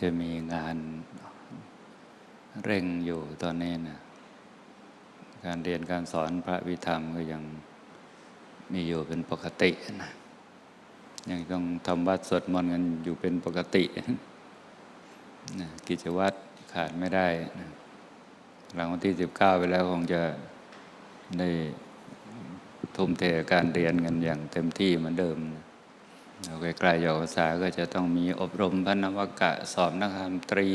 จะมีงานเร่งอยู่ตอนนี้นะการเรียนการสอนพระวิธรรมก็ยังมีอยู่เป็นปกตินะยังต้องทำวัดสวดมนต์กันอยู่เป็นปกตินะกิจวัตรขาดไม่ได้นะหลังวันที่สิบเก้าไปแล้วคงจะได้ทุ่มเทการเรียนกันอย่างเต็มที่เหมือนเดิมนะ ใกล้ๆหยอกภาษาก็จะต้องมีอบรมพระนวกะ สอบนักธรรมตรี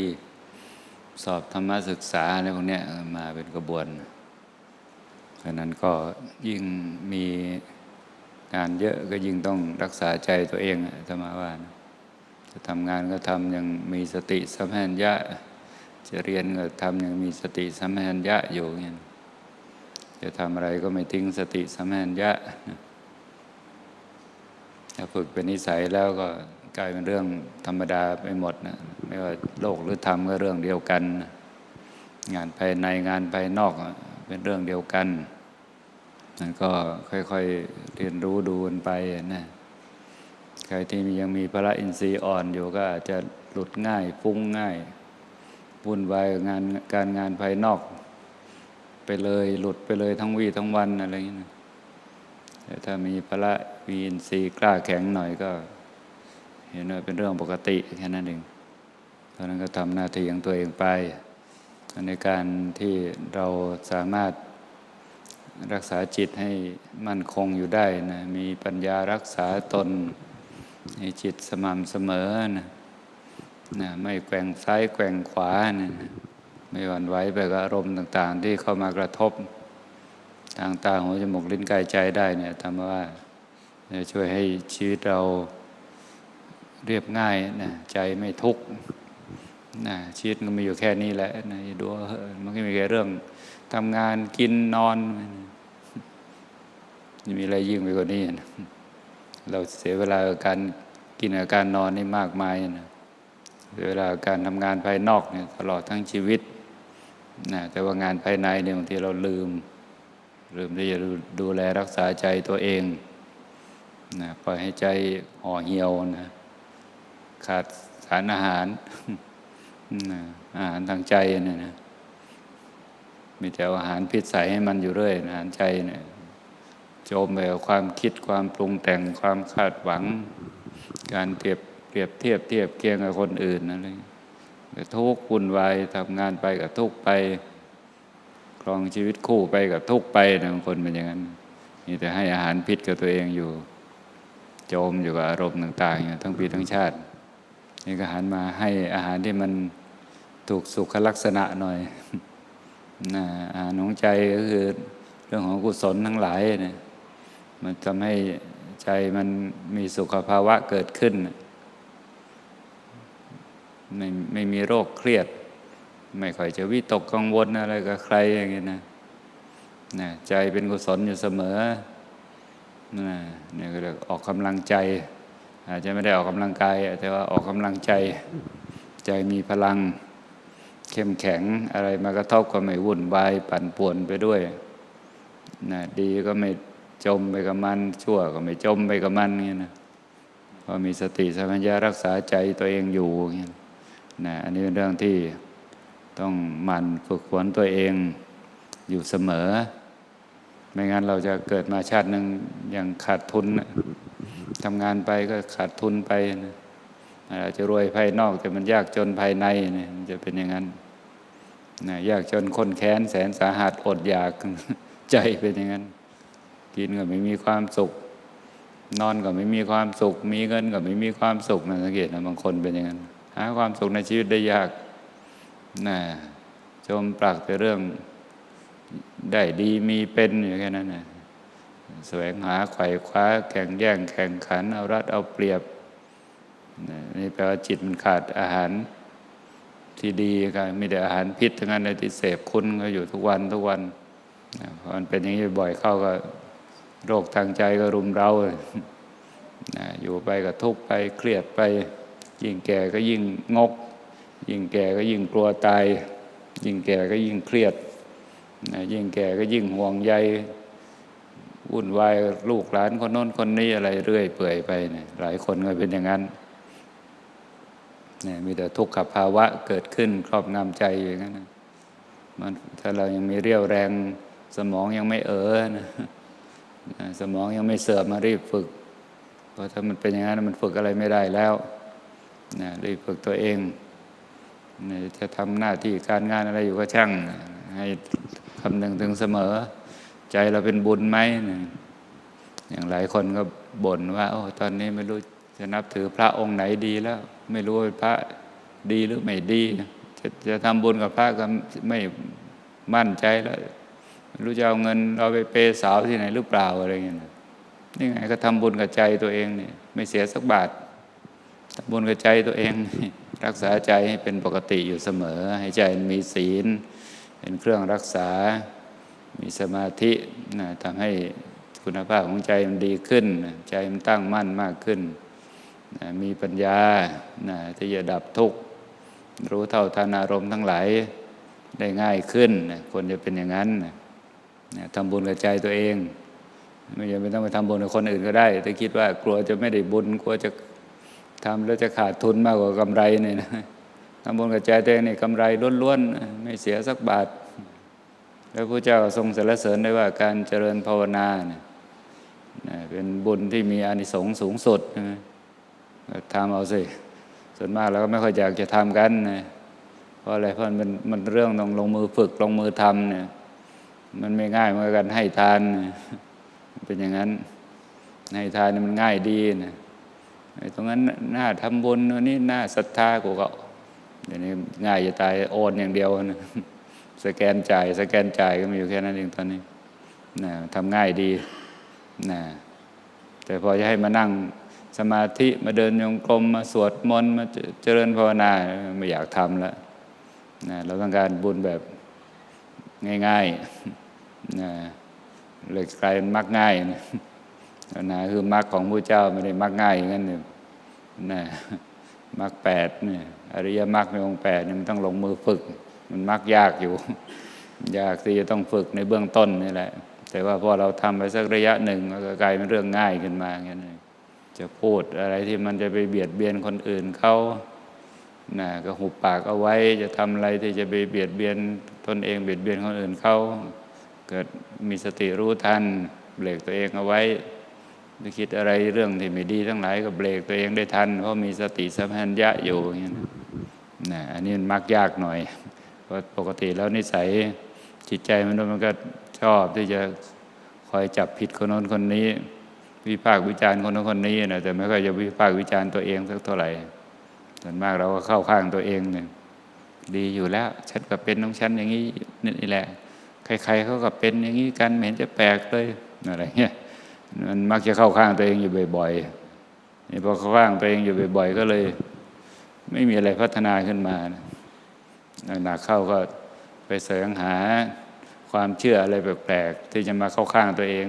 สอบธรรมศึกษาอะไรพวกนี้มาเป็นกระบวนเพรนั้นก็ยิ่งมีงานเยอะก็ยิ่งต้องรักษาใจตัวเองธรรมาว่านะจะทำงานก็ทำยังมีสติสัมปชัญญะจะเรียนก็ทำยังมีสติสัมปชัญญะอยู่เงี้ยจะทำอะไรก็ไม่ทิ้งสติสัมปชัญญะนะ ฝึกเป็นนิสัยแล้วก็กลายเป็นเรื่องธรรมดาไปหมดนะไม่ว่าโลกหรือธรรมก็เรื่องเดียวกัน งานภายในงานภายนอกเป็นเรื่องเดียวกันมันก็ค่อยๆเรียนรู้ดูกันไปนะใครที่ยังมีพระอินทรีย์อ่อนอยู่ก็อาจจะหลุดง่ายฟุ้งง่ายวุ่นวายงานการงานภายนอก ไปเลยหลุดไปเลยทั้งวี่ทั้งวันอะไรอย่างนี้นะ แต่ถ้ามีพระมีอินทรีย์กล้าแข็งหน่อยก็ เห็นว่าเป็นเรื่องปกติแค่นั้นเองตอนนั้นก็ทำหน้าที่ของตัวเองไป ในการที่เราสามารถรักษาจิตให้มั่นคงอยู่ได้นะมีปัญญารักษาตนให้จิตสม่ำเสมอนะนะไม่แกว่งซ้ายแกว่งขวานะไม่หวั่นไหวไปกับอารมณ์ต่าง ๆ ที่เข้ามากระทบ ทางตาหูจมูกลิ้นกายใจได้เนี่ยทำว่าจะช่วยให้ชีวิตเราเรียบง่ายนะใจไม่ทุกข์นะชีวิตมันมีอยู่แค่นี้แหละนะดูมันก็มีแค่เรื่องทำงานกินนอนไม่มีอะไรยิ่งไปกว่านี้นะเราเสียเวลาการกินกับการนอนนี่มากมายนะเสียเวลาการทำงานภายนอกเนี่ยตลอดทั้งชีวิตนะแต่ว่างานภายในเนี่ยบางทีเราลืม ลืมที่จะดูแลรักษาใจตัวเองนะปล่อยให้ใจห่อเหี่ยวนะขาดสารอาหารอาหารทางใจเนี่ยนะมีแต่อาหารพิษใสให้มันอยู่เรื่อยอาหารใจเนี่ยโจมไปกับความคิดความปรุงแต่งความคาดหวัง การเปรียบเปรียบเทียบเทียบเคียงกับคนอื่นอะไรก็ทุกข์วุ่นวายทำงานไปกับทุกข์ไป ครองชีวิตคู่ไปกับทุกไปนะบางคนเป็นอย่างนั้นมีแต่ให้อาหารพิษกับตัวเองอยู่ โจมอยู่กับอารมณ์ต่างๆอยู่ทั้งปีทั้งชาตินี่ก็หันมาให้อาหารที่มันถูกสุขลักษณะหน่อยนะอาหารของใจก็คือเรื่องของกุศลทั้งหลายเนี่ยมันทำให้ใจมันมีสุขภาวะเกิดขึ้น ไม่ไม่มีโรคเครียด ไม่ค่อยจะวิตกกังวลอะไรกับใครอย่างเงี้ยนะนะใจเป็นกุศลอยู่เสมอนะนี่ก็เรียกออกกำลังใจ อาจจะไม่ได้ออกกำลังกายแต่ว่าออกกำลังใจ ใจมีพลังเข้มแข็งอะไรมากระทบก็ไม่วุ่นวายปั่นป่วนไปด้วยนะดีก็ไม่จมไปกับมัน ชั่วก็ไม่จมไปกับมันเงี้ยนะพอมีสติสัมปชัญญะรักษาใจตัวเองอยู่เงี้ยนะอันนี้เป็นเรื่องที่ ต้องหมั่นฝึกฝนตัวเองอยู่เสมอ ไม่งั้นเราจะเกิดมาชาติหนึ่งอย่างขาดทุนทำงานไปก็ขาดทุนไปนะอาจจะรวยภายนอกแต่มันยากจนภายในเนี่ยมันจะเป็นอย่างนั้นนะยากจนคนแค้นแสนสาหัสอดอยากใจเป็นอย่างนั้น กินก็ไม่มีความสุข นอนก็ไม่มีความสุข มีเงินก็ไม่มีความสุขนะสังเกตนะบางคนเป็นอย่างนั้นหาความสุขในชีวิตได้ยาก นะจมปลักแต่เรื่องได้ดีมีเป็นอย่างแค่นั้นนะแสวงหาไขว่คว้า แข่งแย่งแข่งขัน เอารัดเอาเปรียบนี่แปลว่าจิตมันขาดอาหารที่ดีก็มีแต่อาหารพิษทั้งนั้นเลยที่เสพคุณก็อยู่ทุกวันทุกวันพอมันเป็นอย่างนี้บ่อยเข้าก็โรคทางใจก็รุมเร้าอยู่ไปก็ทุกไปเครียดไป ยิ่งแก่ก็ยิ่งงก ยิ่งแก่ก็ยิ่งกลัวตาย ยิ่งแก่ก็ยิ่งเครียดยิ่งแก่ก็ยิ่งห่วงใยวุ่นวายลูกหลานคนโน้นคนนี้อะไรเรื่อยเปื่อยไปนี่ยหลายคนก็เป็นอย่างนั้นนี่ยมีแต่ทุกขภาวะเกิดขึ้นครอบงำใจอยู่อย่างนั้นนะมันถ้าเรายังมีเรี่ยวแรงสมองยังไม่เออนะสมองยังไม่เสื่อมมารีบฝึก เพราะถ้ามันเป็นอย่างนั้นมันฝึกอะไรไม่ได้แล้วนะรีบฝึกตัวเอง จะทำหน้าที่การงานอะไรอยู่ก็ช่าง ให้คำนึงถึงเสมอ ใจเราเป็นบุญไหมอย่างหลายคนก็บ่นว่า โอ้ตอนนี้ไม่รู้จะนับถือพระองค์ไหนดีแล้ว ไม่รู้ว่าพระดีหรือไม่ดีจะจะทำบุญกับพระก็ไม่มั่นใจแล้วรู้จะเอาเงินเราไปเปย์สาวที่ไหนหรือเปล่าอะไรเงี้ยนะนี่ไงก็ทำบุญกับใจตัวเองนี่ไม่เสียสักบาททำบุญกับใจตัวเอง รักษาใจให้เป็นปกติอยู่เสมอ ให้ใจมีศีล เป็นเครื่องรักษา มีสมาธินะทำให้คุณภาพของใจมันดีขึ้น ใจมันตั้งมั่นมากขึ้นนะมีปัญญานะที่จะดับทุกข์ รู้เท่าทันอารมณ์ทั้งหลายได้ง่ายขึ้นนะควรจะเป็นอย่างนั้นนะทำบุญกับใจตัวเอง ไม่จำเป็นต้องไปทำบุญกับคนอื่นก็ได้แต่คิดว่ากลัวจะไม่ได้บุญกลัวจะ ทำแล้วจะขาดทุนมากกว่ากำไรเนี่ยนะทำบุญกับใจตัวเองนี่กำไรล้วนๆไม่เสียสักบาท แล้วพระเจ้าทรงสรรเสริญได้ว่าการเจริญภาวนาเนี่ยเป็นบุญที่มีอานิสงส์สูงสุดทำเอาสิส่วนมากเราก็ไม่ค่อยอยากจะทำกันนะเพราะอะไรเพราะมันมันเรื่องต้องลงมือฝึกลงมือทำเนี่ยมันไม่ง่ายเหมือนกันให้ทาน เป็นอย่างนั้นให้ทานนี่มันง่ายดีนะ ตรงนั้นหน่าทำบุญอันนี้หน่าศรัทธากูก็เดี๋ยวนี้ง่ายจะตายโอนอย่างเดียวนะสแกนจ่ายสแกนจ่ายก็มีอยู่แค่นั้นเองตอนนี้นะทำง่ายดีนะแต่พอจะให้มานั่งสมาธิมาเดินโยงกลมมาสวดมนต์มาเจริญภาวนาไม่อยากทำแล้วนะเราต้องการบุญแบบง่ายๆนะเลยกลายเป็นมักง่ายนะ นะคือมักของพระเจ้าไม่ได้มักง่ายอย่างนั้นเนี่ยนะมักแปดเนี่ยอริยมักในองค์แปดเนี่ยมันต้องลงมือฝึก มันมักยากอยู่ ยากที่จะต้องฝึกในเบื้องต้นนี่แหละ แต่ว่าพอเราทำไปสักระยะหนึ่งก็กลายเป็นเรื่องง่ายขึ้นมาอย่างนี้นจะพูดอะไรที่มันจะไปเบียดเบียนคนอื่นเขานะก็หุบปากเอาไว้จะทำอะไรที่จะไปเบียดเบียนตนเองเบียดเบียนคนอื่นเขาเกิดมีสติรู้ทันเบรกตัวเองเอาไว้ คิดอะไรเรื่องที่ไม่ดีทั้งหลายก็เบรกตัวเองได้ทัน เพราะมีสติสัมผัสญะอยู่อย่างนี้นะอันนี้มันมักยากหน่อยเพราะปกติแล้วนิสัยจิตใจมันมันก็ชอบที่จะคอยจับผิดคนโน้นคนนี้ วิพากษ์วิจารณ์คนโน้นคนนี้นะแต่ไม่ค่อยจะวิพากษ์วิจารณ์ตัวเองสักเท่าไหร่ส่วนมากเราก็เข้าข้างตัวเองเนี่ยดีอยู่แล้วฉันก็เป็นของฉันอย่างนี้นี่แหละ ใครๆเขาก็เป็นอย่างนี้กันไม่เห็นจะแปลกเลยอะไรเงี้ย มันมักจะเข้าข้างตัวเองอยู่บ่อยๆนี่พอเข้าข้างตัวเองอยู่บ่อย ๆ ก็เลย ไม่มีอะไรพัฒนาขึ้นมาหนักเข้าก็ไปแสวงหาความเชื่ออะไรแปลกๆที่จะมาเข้าข้างตัวเอง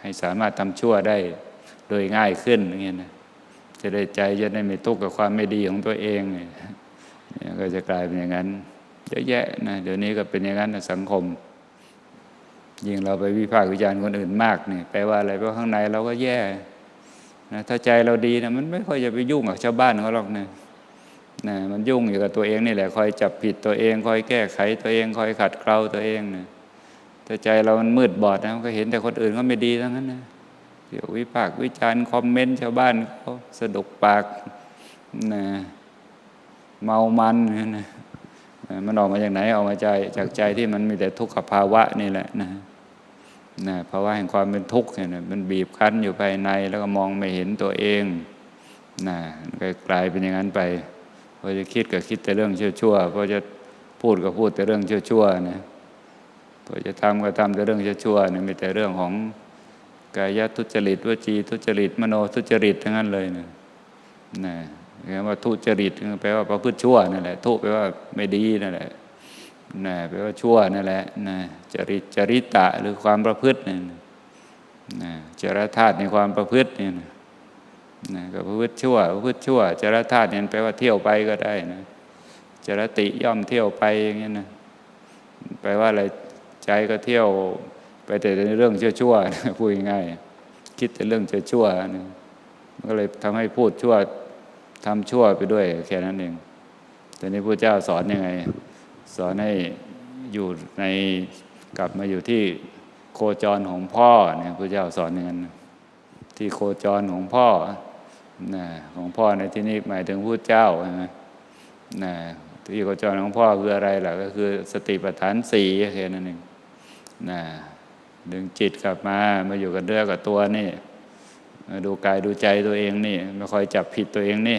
ให้สามารถทำชั่วได้โดยง่ายขึ้นอย่างเงี้ยนะจะได้ใจจะได้ไม่ทุกข์กับความไม่ดีของตัวเองเนี่ยก็จะกลายเป็นอย่างนั้นเยอะแยะนะเดี๋ยวนี้ก็เป็นอย่างนั้นนสังคม ยิ่งเราไปวิพากษ์วิจารณ์คนอื่นมากเนี่ยแปลว่าอะไรเพราะข้างในเราก็แย่นะถ้าใจเราดีนะมันไม่ค่อยจะไปยุ่งกับชาวบ้านเขาหรอกนะนะมันยุ่งอยู่กับตัวเองนี่แหละคอยจับผิดตัวเอง คอยแก้ไขตัวเอง คอยขัดเกลาตัวเองนะถ้าใจเรามันมืดบอดนะก็เห็นแต่คนอื่นเขาไม่ดีทั้งนั้นนะเดี๋ยววิพากษ์วิจารณ์คอมเมนต์ชาวบ้านเขาสะดุกปากนะเมามันนะมันออกมาจากไหนออกมาใจจากใจที่มันมีแต่ทุกขภาวะนี่แหละนะ นะภาวะแห่งความเป็นทุกข์เนี่ยมันบีบคั้นอยู่ภายในแล้วก็มองไม่เห็นตัวเองนะก็กลายเป็นอย่างนั้นไปพอจะคิดก็คิดแต่เรื่องชั่วๆพอจะพูดก็พูดแต่เรื่องชั่วๆนะพอจะทำก็ทำแต่เรื่องชั่วๆเนี่ยมีแต่เรื่องของกายทุจริตวจีทุจริตมโนทุจริตทั้งนั้นเลยนะนะคำว่าทุจริตแปลว่าประพฤติชั่วนั่นแหละทุแปลว่าไม่ดีนั่นแหละ นะแปลว่าชั่วนั่นแหละนะจริตจริตะหรือความประพฤตินี่นะจรธาตุในความประพฤตินี่นะนะก็ประพฤติชั่วประพฤติชั่วจรธาตุเนี่ยแปลว่าเที่ยวไปก็ได้นะจรติย่อมเที่ยวไปอย่างเงี้ยนะแปลว่าอะไรใจก็เที่ยวไปแต่ในเรื่องชั่วๆพูดง่ายๆคิดแต่เรื่องชั่วๆนะก็เลยทำให้พูดชั่วทำชั่วไปด้วยแค่นั้นเองแต่นี้พระเจ้าสอนยังไง สอนให้อยู่ในกลับมาอยู่ที่โคจรของพ่อเนี่ยพระเจ้าสอนอย่างนั้นที่โคจรของพ่อนะของพ่อในที่นี้หมายถึงพระเจ้าใช่ไหมนะที่โคจรของพ่อคืออะไรล่ะก็คือสติปัฏฐานสี่แค่นั้นเองนะดึงจิตกลับมามาอยู่กับเนื้อกับตัวนี่มาดูกายดูใจตัวเองนี่ไม่คอยจับผิดตัวเองนี่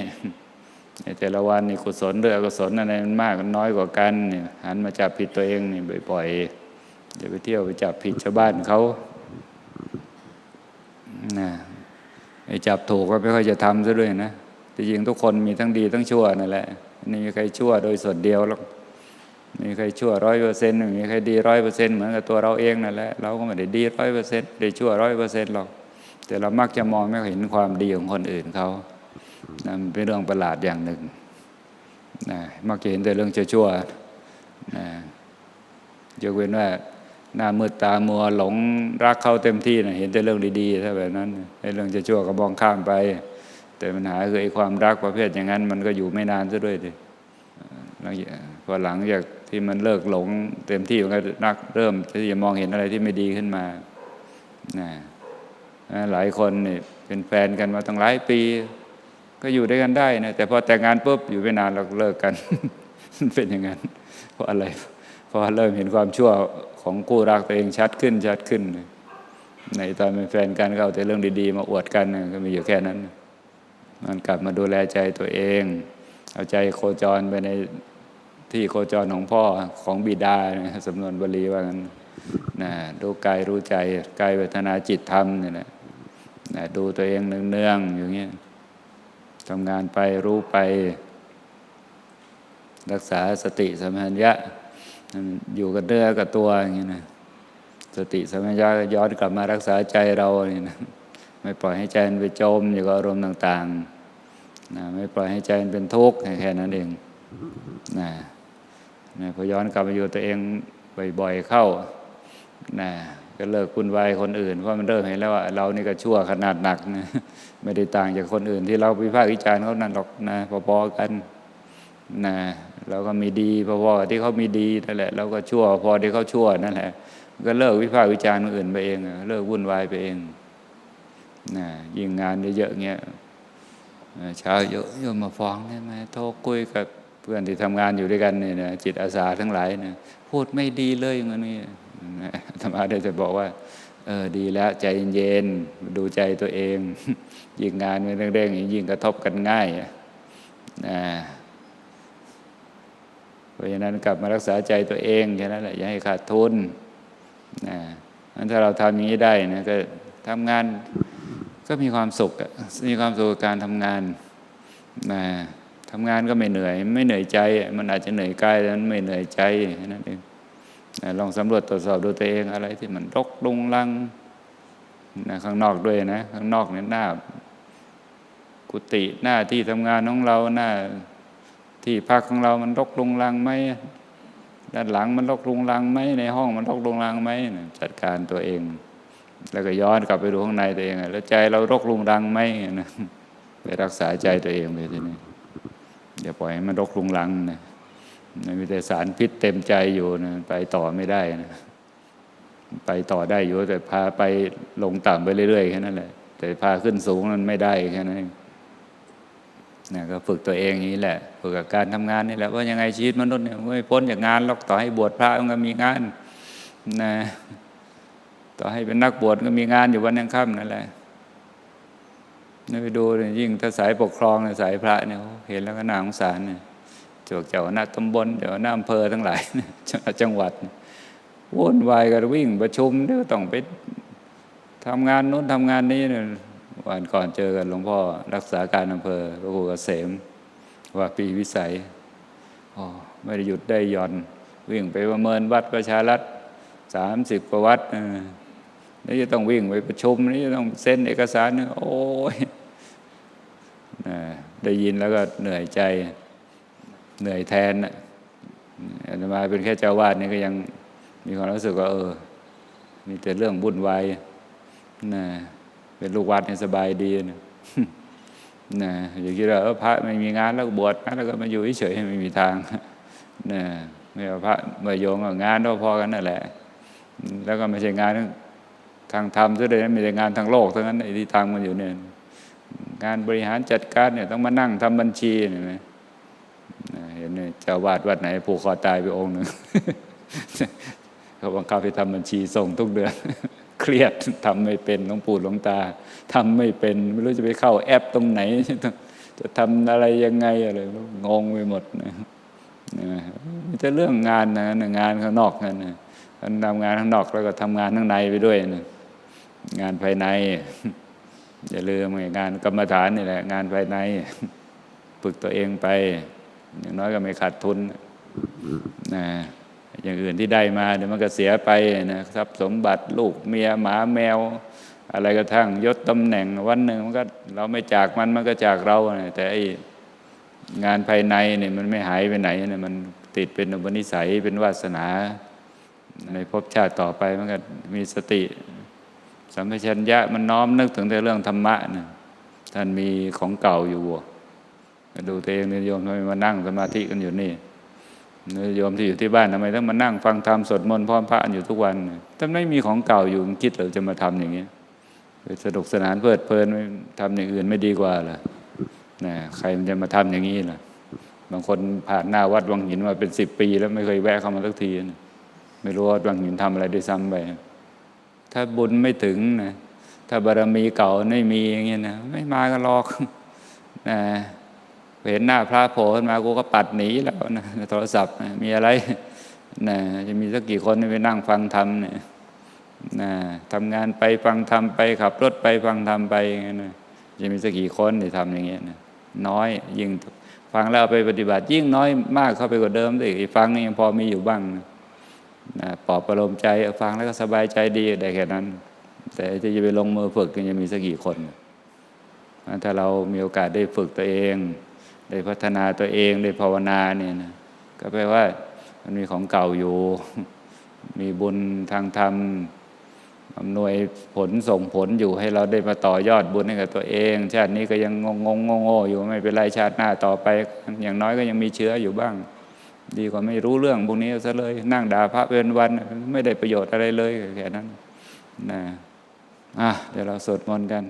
แต่ละวันนี่กุศลหรืออกุศลอะไรมันมากกันน้อยกว่ากันนี่หันมาจับผิดตัวเองนี่บ่อยๆอย่าไปเที่ยวไปจับผิดชาวบ้านเขานะไอ้จับถูกก็ไม่ค่อยจะทำซะด้วยนะแต่จริงทุกคนมีทั้งดีทั้งชั่วนั่นแหละไม่มีใครชั่วโดยส่วนเดียวหรอกไม่มีใครชั่วร้อยเปอร์เซ็นต์ไม่มีใครดีร้อยเปอร์เซ็นต์เหมือนกับตัวเราเองนั่นแหละเราก็ไม่ได้ดีร้อยเปอร์เซ็นต์ได้ชั่วร้อยเปอร์เซ็นต์หรอกแต่เรามักจะมองไม่เห็นความดีของคนอื่นเขา นะมันเป็นเรื่องประหลาดอย่างหนึ่งนะมักจะเห็นแต่เรื่องชั่วๆนะยกเว้นว่าหน้ามืดตามัวหลงรักเขาเต็มที่นะเห็นแต่เรื่องดีๆถ้าแบบนั้นไอ้เรื่องชั่วๆก็มองข้ามไป แต่ปัญหาคือไอ้ความรักประเภทอย่างนั้น มันก็อยู่ไม่นานซะด้วยดิพอหลังจากที่มันเลิกหลงเต็มที่มันก็นักเริ่มที่จะมองเห็นอะไรที่ไม่ดีขึ้นมานะหลายคนนี่เป็นแฟนกันมาตั้งหลายปี ก็อยู่ด้วยกันได้นะแต่พอแต่งงานปุ๊บอยู่ไม่นานเราเลิกกัน เป็นอย่างนั้น เพราะอะไรเพราะเริ่มเห็นความชั่วของคู่รักตัวเองชัดขึ้นชัดขึ้น ในตอนเป็นแฟนกันก็เอาแต่เรื่องดีๆ มาอวดกันก็มีอยู่แค่นั้นมันกลับมาดูแลใจตัวเอง เอาใจโคจรไปในที่โคจรของพ่อของบิดาสำนวนบาลีว่างั้นนะดูกายรู้ใจกายเวทนาจิตธรรมเนี่ยนะนะดูตัวเองเนืองๆอย่างเงี้ย ทำงานไปรู้ไป รักษาสติสัมปชัญญะอยู่กับเนื้อกับตัวอย่างนี้นะสติสัมปชัญญะย้อนกลับมารักษาใจเราเนี่ยนะไม่ปล่อยให้ใจมันไปจมอยู่กับอารมณ์ต่างๆนะไม่ปล่อยให้ใจมันเป็นทุกข์แค่นั้นเองนะนะพอย้อนกลับมาอยู่ตัวเองบ่อย ๆ เข้านะ ก็เลิกคุณวายคนอื่นเพราะมันเริ่มเห็นแล้วว่าเรานี่ก็ชั่วขนาดหนักนะไม่ได้ต่างจากคนอื่น ที่เราวิพากษ์วิจารณ์เขานั่นหรอกนะพอๆกันนะเราก็มีดีพอๆกับที่เขามีดีนั่นแหละเราก็ชั่วพอที่เขาชั่วนั่นแหละ ก็เลิกวิพากษ์วิจารณ์คนอื่นไปเองเลิกวุ่นวายไปเองนะยิ่งงานเยอะๆเงี้ยเช้าเยอะโยมมาฟ้องได้ไหมโทรคุยกับเพื่อนที่ทำงานอยู่ด้วยกันเนี่ยนะจิตอาสาทั้งหลายนะพูดไม่ดีเลยอย่างนี้ ธรรมะได้จะบอกว่า เออดีแล้วใจเย็นๆดูใจตัวเอง ยิ่งงานเป็นเร่งๆยิ่งกระทบกันง่ายนะเพราะฉะนั้นกลับมารักษาใจตัวเองแค่นั้นแหละอย่าให้ขาดทุนนะนั้นถ้าเราทำอย่างนี้ได้นะก็ทำงานก็มีความสุขมีความสุขกับการทำงานนะทำงานก็ไม่เหนื่อย ไม่เหนื่อยใจ มันอาจจะเหนื่อยกายแต่มันไม่เหนื่อยใจนั้นเอง ลองสำรวจตรวจสอบดูตัวเองอะไรที่มันรกลุงลังนะข้างนอกด้วยนะ ข้างนอกเนี่ยหน้า กุฏิหน้าที่ทำงานของเราหน้าที่พักของเรามันรกลุงลังไหมด้านหลังมันรกลุงลังไหมในห้องมันรกลุงลังไหมจัดการตัวเอง แล้วก็ย้อนกลับไปดูข้างในตัวเองแล้วใจเรารกลุงรังไหมนะไปรักษาใจตัวเองไปทีนี้อย่าปล่อยให้มันรกลุงรังนะ มีแต่สารพิษเต็มใจอยู่นะไปต่อไม่ได้นะไปต่อได้อยู่แต่พาไปลงต่ำไปเรื่อยๆแค่นั้นแหละ แต่พาขึ้นสูงมันไม่ได้แค่นั้นนะก็ฝึกตัวเองอย่างนี้แหละฝึกกับการทำงานนี่แหละว่ายังไงชีวิตมนุษย์เนี่ยไม่พ้นจากงานหรอกต่อให้บวชพระมันก็มีงานนะต่อให้เป็นนักบวชก็มีงานอยู่วันยังค่ำนั่นแหละนี่ไปดูยิ่งถ้าสายปกครองสายพระเนี่ยเห็นแล้วก็น่าสงสารเนี่ย วกเจ้าหน้าตำบลเจ้าหน้าอำเภอทั้งหลายจังหวัดวุ่นวายกันวิ่งประชุมเดี๋ยวต้องไปทำงานนู้นทำงานนี้เนี่ยวันก่อนเจอกันหลวงพ่อรักษาการอำเภอพระครูเกษมว่าปีวิสัยอ๋อไม่ได้หยุดได้ย่อน วิ่งไปประเมินวัดประชารัฐสามสิบกว่าวัดนี่จะต้องวิ่งไปประชุมนี่จะต้องเซ็นเอกสาร โอ้ยได้ยินแล้วก็เหนื่อยใจ เหนื่อยแทนอาตมาเป็นแค่เจ้าวาดนี่ก็ยังมีความรู้สึกว่าเออ มีแต่เรื่องบุ่นวายนะเป็นลูกวัดเนี่ยสบายดีนะนะอย่าคิดว่าออพระไม่มีงานแล้วบวชนะแล้วก็มาอยู่เฉยๆไม่มีทางนะไม่ว่าพระเมื่อโยงก็งานก็พอกันนั่นแหละ แล้วก็ไม่ใช่งานทางธรรมซะเลยนะมีแต่งานทางโลกทั้งนั้นไอ้ที่ทำกันอยู่เนี่ย งานบริหารจัดการเนี่ยต้องมานั่งทำบัญชีเห็นไหม เห็นเจ้าวาดวัดไหนผูกคอตายไปองค์หนึ่งเขาบังคับให้ทำบัญชีส่งทุกเดือน เครียดทำไม่เป็นหลวงปู่หลวงตาทำไม่เป็น ไม่รู้จะไปเข้าแอปตรงไหน จะทำอะไรยังไงอะไรงงไปหมดนะนะมีแต่เรื่องงานนะงานข้างนอกนั่นนะทำงานข้างนอกแล้วก็ทำงานข้างในไปด้วยนะงานภายในอย่าลืมงานกรรมฐานนี่แหละ งานภายใน ฝึกตัวเองไป อย่างน้อยก็ไม่ขาดทุนนะอย่างอื่นที่ได้มาเดี๋ยวมันก็เสียไปนะทรัพย์สมบัติลูกเมียหมาแมว อะไรกระทั่งยศตำแหน่งวันหนึ่งมันก็เราไม่จากมันมันก็จากเรา แต่ไองานภายในเนี่ยมันไม่หายไปไหนเนี่ยมันติดเป็นอุปนิสัยเป็นวาสนา ในภพชาติต่อไปมันก็มีสติ สัมปชัญญะมันน้อมนึกถึงแต่เรื่องธรรมะนะท่านมีของเก่าอยู่บ่ก็ ดูตัวเองนิยมทำไมมานั่งสมาธิกันอยู่นี่นิยมที่อยู่ที่บ้านทำไมต้องมานั่งฟังธรรมสวดมนต์พร้อมพระอยู่ทุกวันถ้าไม่มีของเก่าอยู่คิดเราจะมาทำอย่างนี้ไปสนุกสนานเพลิดเพลินไม่ทำอย่างอื่นไม่ดีกว่าล่ะนะใครมันจะมาทำอย่างนี้ล่ะ บางคนผ่านหน้าวัดวังหินมาเป็นสิบปีแล้วไม่เคยแวะเข้ามาสักทีนะไม่รู้ว่าวังหินทำอะไรด้วยซ้ำไปถ้าบุญไม่ถึงนะถ้าบารมีเก่าไม่มีอย่างเงี้ยนะไม่มากันหรอกนะ เห็นหน้าพระโผล่ขึ้นมากูก็ปัดหนีแล้วนะโทรศัพท์มีอะไรนะจะมีสักกี่คนที่ไปนั่งฟังธรรมเนี่ยนะทำงานไปฟังธรรมไปขับรถไปฟังธรรมไปอย่างเงี้ยนะจะมีสักกี่คนที่ทำอย่างเงี้ยนะน้อยยิ่งฟังแล้วไปปฏิบัติยิ่งน้อยมากเข้าไปกว่าเดิมเลยฟังนี่ยังพอมีอยู่บ้างนะนะปลอบประโลมใจฟังแล้วก็สบายใจดีได้แค่นั้น แต่จะไปลงมือฝึกกันจะมีสักกี่คน ถ้าเรามีโอกาสได้ฝึกตัวเอง ได้พัฒนาตัวเองได้ภาวนาเนี่ยนะก็แปลว่ามันมีของเก่าอยู่ มีบุญทางธรรมอำนวยผลส่งผลอยู่ให้เราได้มาต่อยอดบุญให้กับตัวเอง ชาตินี้ก็ยังงงงงงอยู่ไม่เป็นไรชาติหน้าต่อไป อย่างน้อยก็ยังมีเชื้ออยู่บ้าง ดีกว่าไม่รู้เรื่องพวกนี้ซะเลย นั่งด่าพระเป็นวันไม่ได้ประโยชน์อะไรเลยแค่นั้นนะอะเดี๋ยวเราสวดมนต์กัน